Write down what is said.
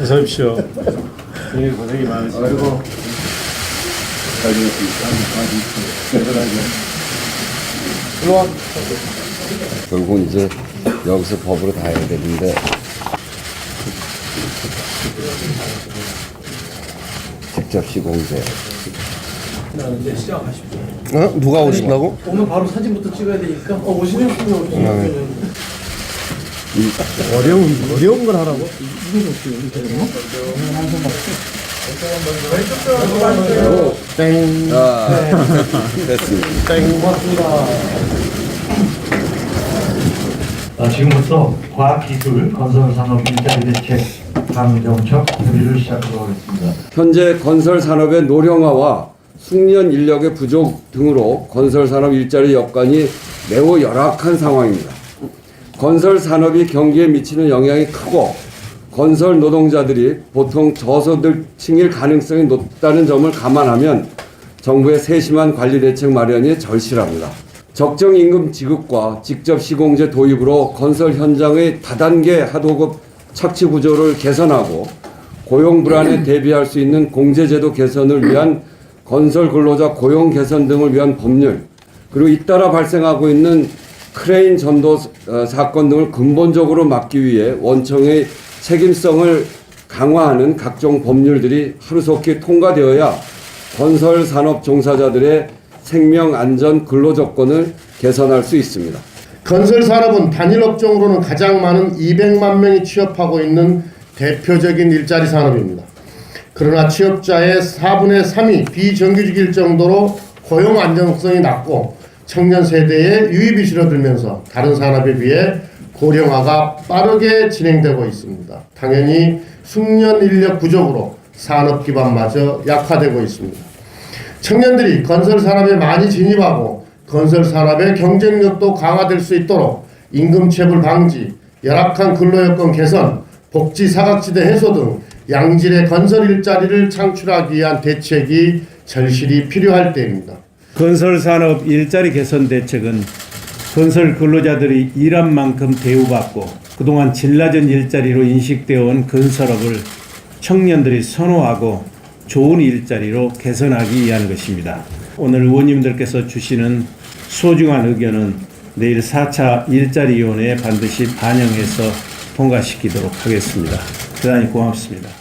어서 오십시오. 예, 고생이 많으십니다. 아이고. 잘 결국은 이제 여기서 법으로 다 해야 되는데 직접 시공제 이제 시작하십시오. 어? 누가 오신다고? 오면 바로 사진부터 찍어야 되니까. 어, 오시는 분이 오시면. 어려운, 어려운 걸 하라고? 땡. 아, 됐습니다. 어, 지금부터 과학기술 건설산업 일자리 대책 강정척 협의를 시작하도록 하겠습니다. 현재 건설 산업의 노령화와 숙련 인력의 부족 등으로 건설 산업 일자리 여건이 매우 열악한 상황입니다. 건설 산업이 경기에 미치는 영향이 크고 건설 노동자들이 보통 저소득층일 가능성이 높다는 점을 감안하면 정부의 세심한 관리 대책 마련이 절실합니다. 적정 임금 지급과 직접 시공제 도입으로 건설 현장의 다단계 하도급 착취 구조를 개선하고 고용 불안에 대비할 수 있는 공제제도 개선을 위한 건설 근로자 고용 개선 등을 위한 법률 그리고 잇따라 발생하고 있는 크레인 전도 어, 사건 등을 근본적으로 막기 위해 원청의 책임성을 강화하는 각종 법률들이 하루속히 통과되어야 건설 산업 종사자들의 생명 안전 근로 조건을 개선할 수 있습니다. 건설 산업은 단일 업종으로는 가장 많은 200만 명이 취업하고 있는 대표적인 일자리 산업입니다. 그러나 취업자의 4분의 3이 비정규직일 정도로 고용 안정성이 낮고 청년 세대의 유입이 줄어들면서 다른 산업에 비해 고령화가 빠르게 진행되고 있습니다. 당연히 숙련 인력 부족으로 산업 기반마저 약화되고 있습니다. 청년들이 건설 산업에 많이 진입하고 건설 산업의 경쟁력도 강화될 수 있도록 임금 체불 방지, 열악한 근로 여건 개선, 복지 사각지대 해소 등 양질의 건설 일자리를 창출하기 위한 대책이 절실히 필요할 때입니다. 건설산업 일자리 개선 대책은 건설 근로자들이 일한 만큼 대우받고 그동안 질 낮은 일자리로 인식되어 온 건설업을 청년들이 선호하고 좋은 일자리로 개선하기 위한 것입니다. 오늘 의원님들께서 주시는 소중한 의견은 내일 4차 일자리위원회에 반드시 반영해서 통과시키도록 하겠습니다. 대단히 고맙습니다.